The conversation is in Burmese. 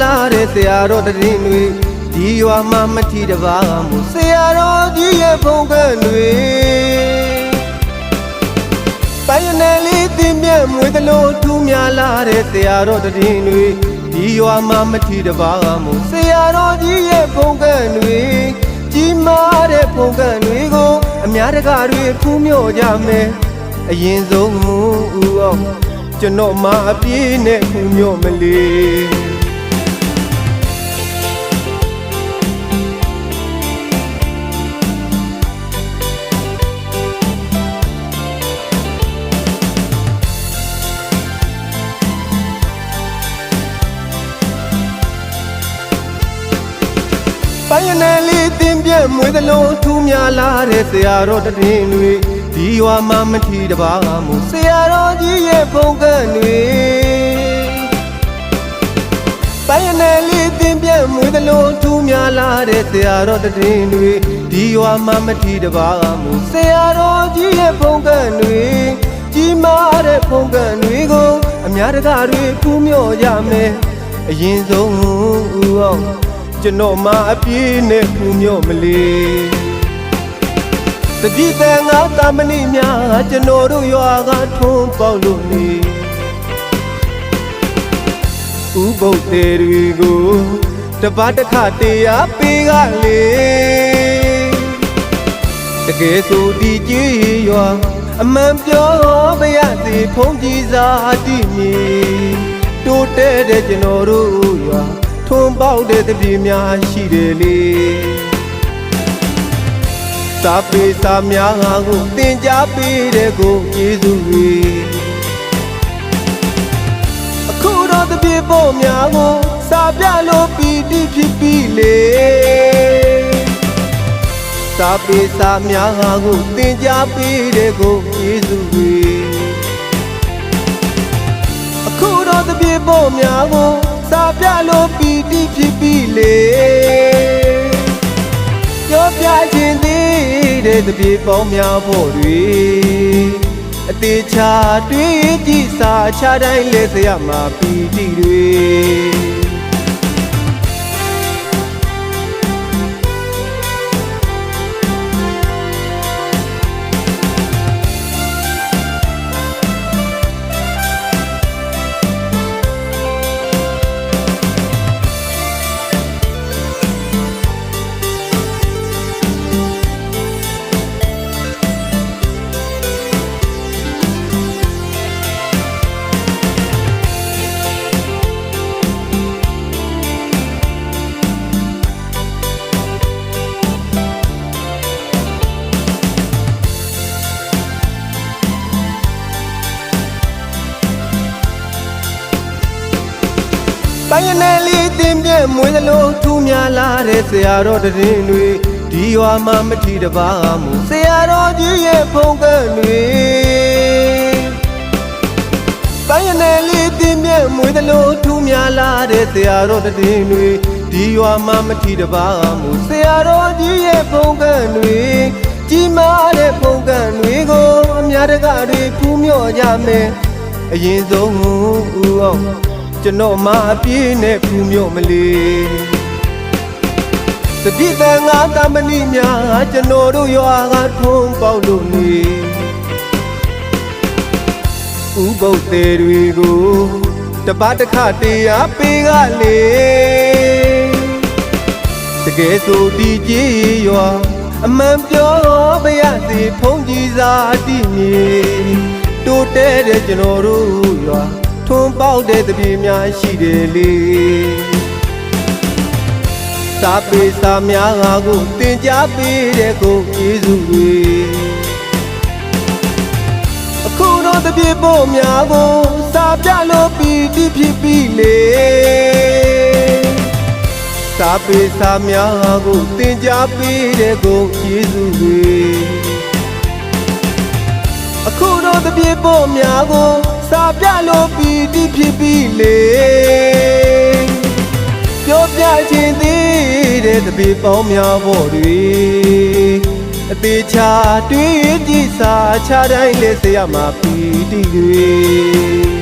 လာတဲ့ဆရာတော်တရင်တွေဒီရွာမှာမထီတပါးမှုဆရာတော်ကြီးရဲ့ဖုန်ကန့်တွေပိုင်းနယ်လေးတင်းမြဲမွေးသလိုထူးများလာတဲ့ဆရာတော်တရင်တွေဒီရွာမှာမထီတပါးမှုဆရာတော်ကြီးရဲ့ဖုန်ကန့်တွေကြီးမားတဲ့ဖုန်ကန့်တွေကိုအများတကာတွေဖူးမြော်ကြမယ်အရင်ဆုံးဦးအောင်ကျွန်တော်မအပြေးနဲ့ခုညော့မလေး ပိုင်းနယ်လေးတင်းပြက်မွေးသလိုထူးများလာတဲ့ဆရာတော်တည်င်းတွေဒီရွာမှာမထီတပါးမှုဆရာတော်ကြီးရဲ့ဖုန်ကန့်တွေပိုင်းနယ်လေးတင်းပြက်မွေးသလိုထူးများလာတဲ့ဆရာတော်တည်င်းတွေဒီရွာမှာမထီတပါးမှုဆရာတော်ကြီးရဲ့ဖုန်ကန့်တွေကြီးမားတဲ့ဖုန်ကန့်တွေကိုအများတကာတွေဖူးမြော်ကြမယ်အရင်ဆုံးဦးအောင် ကျွန်တော်မအပြေးနဲ့ပူမြော့မလေးတတိတန်ငါတမဏိများကျွန်တော်တို့ရွာကထုံးပေါက်လို့နေဥပုပ်သေးတွေကိုတပတ်တစ်ခါတရားပေးကလေတကယ်ဆိုဒီကြီးရွာအမှန်ပြောပါရစေဖုန်ကြီးစာတိမီတိုးတဲ့တဲ့ကျွန်တော်တို့ရွာထွန်း ပေါက်တဲ့တပြေများရှိတယ်လေစာပေစာများငါကိုသင်ကြားပေးတဲ့ကိုယေရှုတွေအခုတော့တပြေပေါ်များကိုစာပြလို့ပီတိဖြစ်ပြီလေစာပေစာများငါကိုသင်ကြားပေးတဲ့ကိုယေရှုတွေအခုတော့တပြေပေါ်များကို စာပြလို့ပီတိဖြစ်ပြီလေပြောပြခြင်းသေးတဲ့တပြေပေါ်များဖို့တွေအသေးချာတွေးကြည့်စာချတိုင်းလဲစရမှာပီတိတွေ ပိုင်းနယ်လေးတင်ပြဲမွေးသလိုထူးများလာတဲ့ဆရာတော်တရင်တွေဒီရွာမှာမထီတပါးမှုဆရာတော်ကြီးရဲ့ဖုန်ကန့်တွေပိုင်းနယ်လေးတင်ပြဲမွေးသလိုထူးများလာတဲ့ဆရာတော်တရင်တွေဒီရွာမှာမထီတပါးမှုဆရာတော်ကြီးရဲ့ဖုန်ကန့်တွေကြီးမားတဲ့ဖုန်ကန့်တွေကိုအများတကာတွေဖူးမြော်ကြမယ်အရင်ဆုံးဦးအောင် ကျွန်တော်မအပြေးနဲ့ဖူးမြော့မလေးတတိတန်ငါတမဏိများကျွန်တော်တို့ရွာကထုံးပေါက်လို့နေဥပုပ်သေးတွေကိုတပတ်တစ်ခါတရားပေးကလေတကယ်ဆိုဒီကြီးရွာအမှန်ပြောပါရစေဖုန်ကြီးစာတိမြေတိုးတဲတဲ့ကျွန်တော်တို့ရွာ ထွန်းပေါက်တဲ့တပြေများရှိတယ်လေစာပေစာများငါကိုသင်ကြားပေးတဲ့ကိုယေရှုတွေအခုတော့တပြေဖို့များကိုစာပြလို့ပီတိဖြစ်ပြီလေစာပေစာများငါကိုသင်ကြားပေးတဲ့ကိုယေရှုတွေအခုတော့တပြေပေါ်များကို စာပြလို့ပီတိဖြစ်ပြီလေပြောပြခြင်းသေးတဲ့တပြေပေါင်းများဖို့တွေအသေးချာတွေးကြည့်စာချတိုင်းလဲစရမှာပီတိတွေ